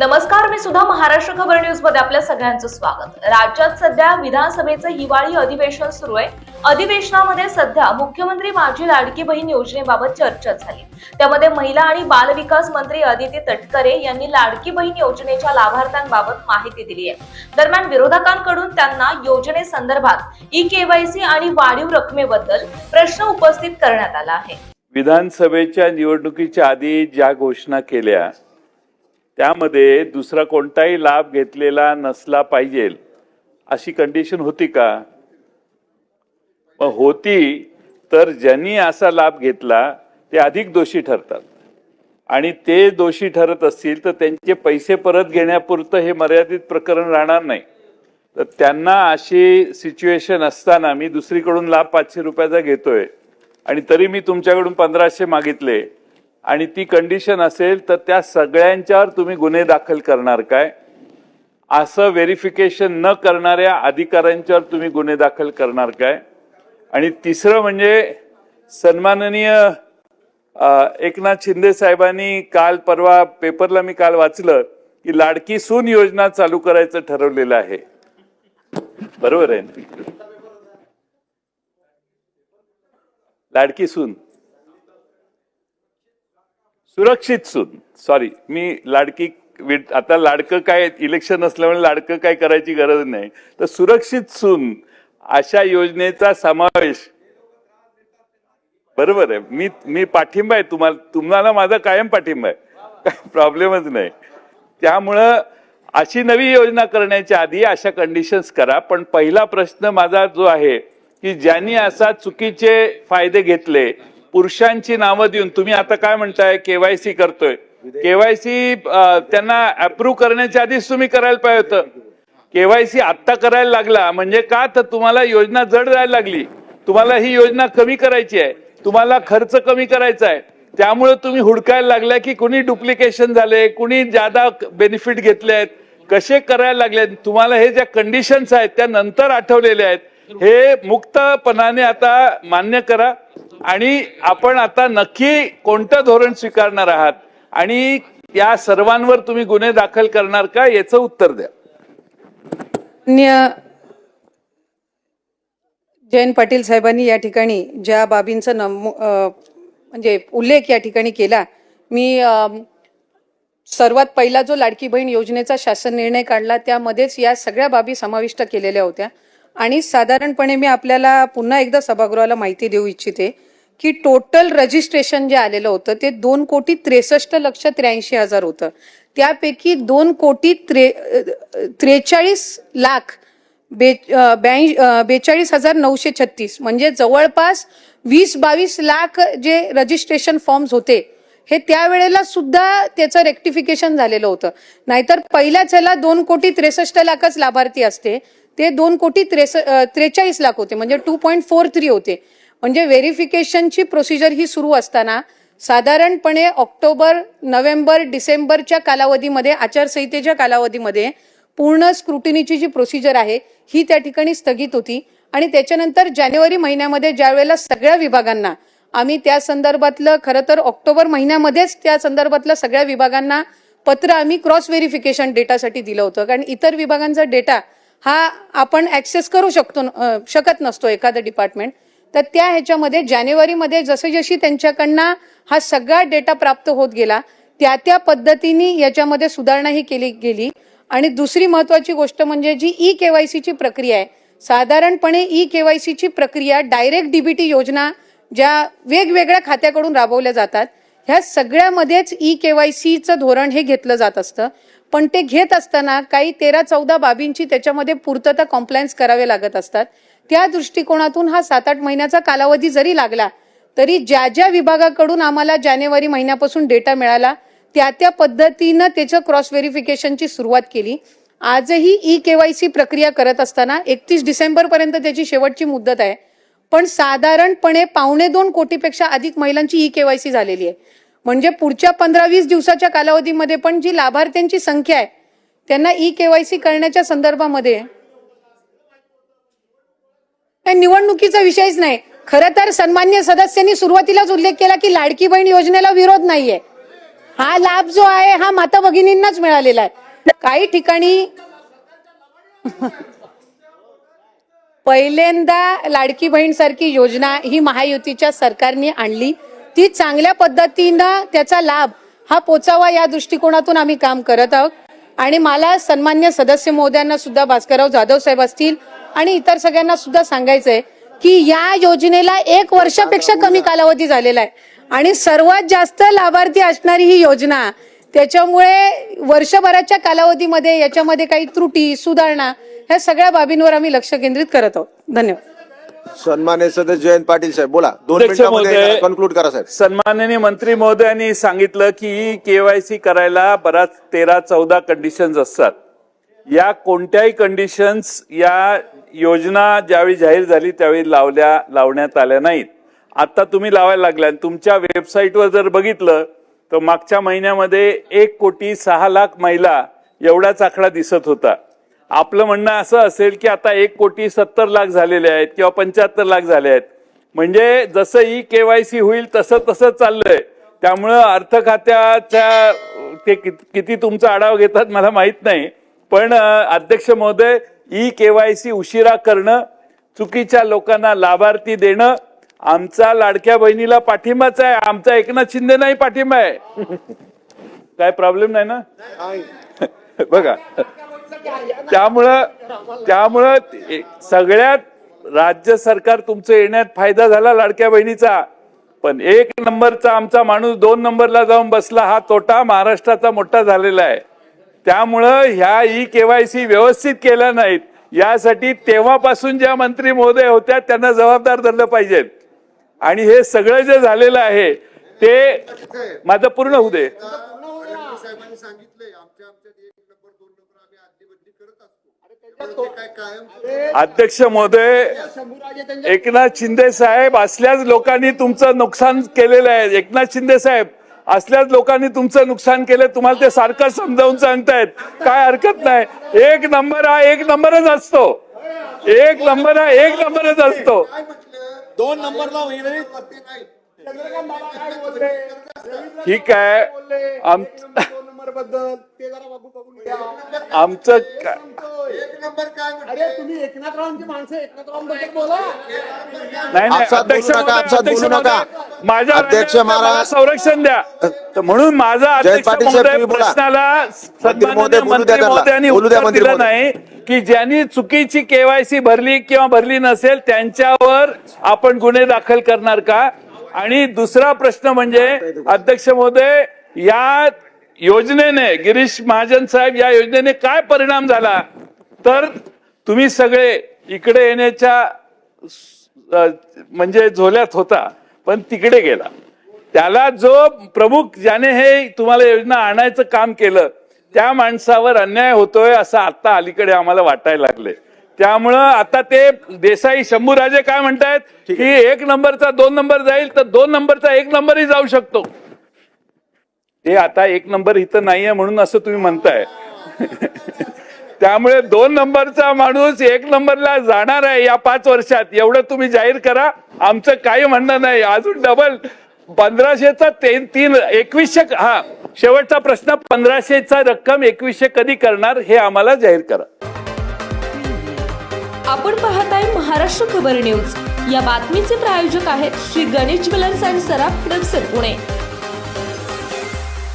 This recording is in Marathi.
नमस्कार मी सुद्धा महाराष्ट्र खबर न्यूजमध्ये आपल्या सगळ्यांचं स्वागत. राज्यात सध्या विधानसभेचं हिवाळी अधिवेशन सुरू आहे. अधिवेशनामध्ये सध्या मुख्यमंत्री माझी लाडकी बहीण योजनेबाबत चर्चा झाली. त्यामध्ये महिला आणि बाल विकास मंत्री अदिती तटकरे यांनी लाडकी बहीण योजनेच्या लाभार्थ्यांबाबत माहिती दिली आहे. दरम्यान विरोधकांकडून त्यांना योजनेसंदर्भात ई केवायसी आणि वाढीव रकमेबद्दल प्रश्न उपस्थित करण्यात आला आहे. विधानसभेच्या निवडणुकीच्या आधी ज्या घोषणा केल्या त्यामध्ये दुसरा कोणताही लाभ घेतलेला नसला पाहिजे अशी कंडिशन होती का? होती तर ज्यांनी असा लाभ घेतला ते अधिक दोषी ठरतात. आणि ते दोषी ठरत असतील तर त्यांचे पैसे परत घेण्यापुरतं हे मर्यादित प्रकरण राहणार नाही. तर त्यांना अशी सिच्युएशन असताना मी दुसरीकडून लाभ पाचशे रुपयाचा घेतोय आणि तरी मी तुमच्याकडून पंधराशे मागितले आणि ती कंडिशन असेल तर त्या सगळ्यांच्यावर तुम्ही गुन्हे दाखल करणार काय? असं व्हेरिफिकेशन न करणाऱ्या अधिकाऱ्यांच्यावर तुम्ही गुन्हे दाखल करणार काय? आणि तिसरं म्हणजे सन्माननीय एकनाथ शिंदे साहेबांनी काल परवा पेपरला मी काल वाचलं की लाडकी सून योजना चालू करायचं ठरवलेलं आहे. बरोबर आहे लाडकी सून. सुरक्षित सून. सॉरी मी लाडकी आता लाडकं काय इलेक्शन असल्यामुळे लाडकं काय करायची गरज नाही. तर सुरक्षित सून अशा योजनेचा समावेश. बरोबर आहे. मी मी पाठिंबा आहे तुम्हाला तुम्हाला माझा कायम पाठिंबा आहे. काय प्रॉब्लेमच नाही. त्यामुळं अशी नवी योजना करण्याच्या आधी अशा कंडिशन्स करा. पण पहिला प्रश्न माझा जो आहे की ज्यांनी असा चुकीचे फायदे घेतले पुरुषांची नावं देऊन तुम्ही आता काय म्हणताय? केवायसी करतोय. केवायसी त्यांना अप्रूव्ह करण्याच्या आधीच तुम्ही करायला पाहिजे होतं. केवायसी आत्ता करायला लागला. म्हणजे का तर तुम्हाला योजना जड जायला लागली. तुम्हाला ही योजना कमी करायची आहे. तुम्हाला खर्च कमी करायचा आहे. त्यामुळे तुम्ही हुडकायला लागल्या की कुणी डुप्लिकेशन झाले कुणी ज्यादा बेनिफिट घेतले आहेत कसे करायला लागले तुम्हाला हे ज्या कंडिशन्स आहेत त्या नंतर आठवलेल्या आहेत. हे मुक्तपणाने आता मान्य करा. आणि आपण आता नक्की कोणतं धोरण स्वीकारणार आहात? आणि या सर्वांवर तुम्ही गुन्हे दाखल करणार का? याचं उत्तर द्या. जयंत पाटील साहेबांनी या ठिकाणी ज्या बाबींचा नमू म्हणजे उल्लेख या ठिकाणी केला मी सर्वात पहिला जो लाडकी बहीण योजनेचा शासन निर्णय काढला त्यामध्येच या सगळ्या बाबी समाविष्ट केलेल्या होत्या. आणि साधारणपणे मी आपल्याला पुन्हा एकदा सभागृहाला माहिती देऊ इच्छिते. की टोटल रजिस्ट्रेशन जे आलेलं होतं ते दोन कोटी त्रेसष्ट लक्ष त्र्याऐंशी हजार होतं. त्यापैकी दोन कोटी त्रे त्रेचाळीस लाख बे बेचाळीस हजार नऊशे छत्तीस म्हणजे जवळपास वीस बावीस लाख जे रजिस्ट्रेशन फॉर्म्स होते हे त्यावेळेला सुद्धा त्याचं रेक्टिफिकेशन झालेलं होतं. नाहीतर पहिल्याच ह्याला दोन कोटी त्रेसष्ट लाखच लाभार्थी असते. ते दोन कोटी त्रेस त्रेचाळीस लाख होते म्हणजे टू पॉईंट फोर थ्री होते. म्हणजे व्हेरिफिकेशनची प्रोसिजर ही सुरू असताना साधारणपणे ऑक्टोबर नोव्हेंबर डिसेंबरच्या कालावधीमध्ये आचारसंहितेच्या कालावधीमध्ये पूर्ण स्क्रुटिनीची जी प्रोसिजर आहे ही त्या ठिकाणी स्थगित होती. आणि त्याच्यानंतर जानेवारी महिन्यामध्ये ज्या वेळेला सगळ्या विभागांना आम्ही त्या संदर्भातलं खरं तर ऑक्टोबर महिन्यामध्येच त्या संदर्भातलं सगळ्या विभागांना पत्र आम्ही क्रॉस व्हेरिफिकेशन डेटासाठी दिलं होतं. कारण इतर विभागांचा डेटा हा आपण ऍक्सेस करू शकतो शकत नसतो एखादं डिपार्टमेंट. तर त्या ह्याच्यामध्ये जानेवारीमध्ये जसे जशी त्यांच्याकडनं हा सगळा डेटा प्राप्त होत गेला त्या त्या पद्धतीने याच्यामध्ये सुधारणाही केली गेली. आणि दुसरी महत्वाची गोष्ट म्हणजे जी ई केवायसीची प्रक्रिया आहे साधारणपणे ई केवायसीची प्रक्रिया डायरेक्ट डीबीटी योजना ज्या वेगवेगळ्या खात्याकडून राबवल्या जातात ह्या सगळ्यामध्येच ई केवायसीचं धोरण हे घेतलं जात असतं. पण ते घेत असताना काही तेरा चौदा बाबींची त्याच्यामध्ये पूर्तता कॉम्प्लायन्स करावे लागत असतात. त्या दृष्टिकोनातून हा सात आठ महिन्याचा कालावधी जरी लागला तरी ज्या ज्या विभागाकडून आम्हाला जानेवारी महिन्यापासून डेटा मिळाला त्या त्या पद्धतीनं त्याचं क्रॉस व्हेरिफिकेशनची सुरुवात केली. आजही ई केवायसी प्रक्रिया करत असताना एकतीस डिसेंबरपर्यंत त्याची शेवटची मुदत आहे. पण साधारणपणे पावणे दोन कोटीपेक्षा अधिक महिलांची ई केवायसी झालेली आहे. म्हणजे पुढच्या पंधरा वीस दिवसाच्या कालावधीमध्ये पण जी लाभार्थ्यांची संख्या आहे त्यांना ई केवायसी करण्याच्या संदर्भामध्ये निवडणुकीचा विषयच नाही. खरं तर सन्मान्य सदस्यांनी सुरुवातीलाच उल्लेख केला की लाडकी बहीण योजनेला विरोध नाहीये. हा लाभ जो आहे हा माता भगिनींनाच मिळालेला आहे. काही ठिकाणी पहिल्यांदा लाडकी बहीण सारखी योजना ही महायुतीच्या सरकारने आणली. ती चांगल्या पद्धतीनं त्याचा लाभ हा पोचावा या दृष्टिकोनातून आम्ही काम करत आहोत. आणि मला सन्मान्य सदस्य महोदयांना सुद्धा भास्करराव जाधव साहेब असतील आणि इतर सगळ्यांना सुद्धा सांगायचंय की या योजनेला एक वर्षापेक्षा कमी कालावधी झालेला आहे. आणि सर्वात जास्त लाभार्थी असणारी ही योजना त्याच्यामुळे वर्षभराच्या कालावधीमध्ये याच्यामध्ये काही त्रुटी सुधारणा ह्या सगळ्या बाबींवर आम्ही लक्ष केंद्रित करत आहोत. धन्यवाद. सन्मान्य सदस्य जयंत पाटील साहेब बोला. दोन मिनिटांमध्ये. कन्क्लूड करा साहेब. सन्माननीय मंत्री महोदयांनी सांगितलं की केवायसी करायला बराच तेरा चौदा कंडिशन्स असतात. या कोणत्याही कंडिशन्स या योजना ज्यावेळी जाहीर झाली त्यावेळी लावल्या लावण्यात आल्या नाहीत. आता तुम्ही लावायला लागल्या आणि तुमच्या वेबसाईटवर जर बघितलं तर मागच्या महिन्यामध्ये एक कोटी सहा लाख महिला एवढाच आकडा दिसत होता. आपलं म्हणणं असं असेल की आता एक कोटी सत्तर लाख झालेले आहेत किंवा पंच्याहत्तर लाख झाले आहेत. म्हणजे जसं ई केवायसी होईल तसं तसं चाललंय. त्यामुळं अर्थ खात्याच्या ते किती तुमचा आढावा घेतात मला माहीत नाही. पण अध्यक्ष महोदय ई केवायसी उशिरा करणं चुकीच्या लोकांना लाभार्थी देणं आमचा लाडक्या बहिणीला पाठिंबाच आहे. आमचा एकनाथ शिंदे नाही पाठिंबा आहे. काय प्रॉब्लेम नाही ना? बघा. त्यामुळं त्यामुळं सगळ्यात राज्य सरकार तुमचं येण्यात फायदा झाला लाडक्या बहिणीचा. पण एक नंबरचा आमचा माणूस दोन नंबरला जाऊन बसला. हा तोटा महाराष्ट्राचा मोठा झालेला आहे. त्यामुळं ह्या ई केवायसी व्यवस्थित केल्या नाहीत. यासाठी तेव्हापासून ज्या मंत्री महोदय होत्या त्यांना जबाबदार धरलं पाहिजेत आणि हे सगळं जे झालेलं आहे ते माझं पूर्ण होऊ दे. साहेबांनी सांगितलंय आमच्या आमच्यात एक नंबर दोन नंबर आम्ही आदली बदली करत असतो. त्यामुळे ते काय कायम अध्यक्ष महोदय एकनाथ शिंदे साहेब असल्याच लोकांनी तुमचं नुकसान केलेलं आहे. एकनाथ शिंदे साहेब असल्याच लोकांनी तुमचं नुकसान केलं तुम्हाला ते सारखं समजावून सांगतायत. काय हरकत नाही. एक नंबर हा एक नंबरच असतो. एक नंबर हा एक नंबरच असतो. दोन नंबरला ठीक आहे. आम नंबरबद्दल ते जरा बघू बघून घ्या. आमचं का- एक नंबर काय म्हटलं अरे तुम्ही एकनाथरावांची माणसं एकनाथरावांबद्दल बोला. नाही नाही आपसात अध्यक्ष बोलू नका, महोदय, आपसात अध्यक्ष बोलू नका. महोदय, माझ्या अध्यक्ष राजकारणाला महाराज- मला संरक्षण द्या. तर म्हणून माझा अध्यक्ष पाटील साहेब, महोदय तुम्ही बोला. प्रश्नाला सन्माननीय महोदय, बोलू द्या मंत्री त्याला. महोदयांनी बोलू द्या उत्तर मंत्री दिलं महोदय. नाही की ज्यांनी चुकीची केवायसी भरली किंवा भरली नसेल त्यांच्यावर आपण गुन्हे दाखल करणार का? आणि दुसरा प्रश्न म्हणजे अध्यक्ष महोदय या योजनेने गिरीश महाजन साहेब या योजनेने काय परिणाम झाला? तर तुम्ही सगळे इकडे येण्याच्या म्हणजे झोल्यात होता पण तिकडे गेला. त्याला जो प्रमुख ज्याने हे तुम्हाला योजना आणायचं काम केलं त्या माणसावर अन्याय होतोय असं आता अलीकडे आम्हाला वाटायला लागले त्यामुळं आता ते देसाई शंभूराजे काय म्हणतायत की एक नंबरचा दोन नंबर जाईल तर दोन नंबरचा एक नंबरही जाऊ शकतो. हे आता एक नंबर इथं नाहीये म्हणून असं तुम्ही म्हणताय. त्यामुळे दोन नंबरचा माणूस एक नंबरला जाणार आहे या पाच वर्षात. एवढं तुम्ही जाहीर करा. आमचं काही म्हणणं नाही. अजून डबल पंधराशेचा ते तीन एकवीसशे हा शेवटचा प्रश्न पंधराशेचा रक्कम एकवीसशे कधी करणार हे आम्हाला जाहीर करा. आपण पाहताय महाराष्ट्र खबर न्यूज. या बातमीचे प्रायोजक आहेत Shri Ganesh jewellers and Saraf Pune.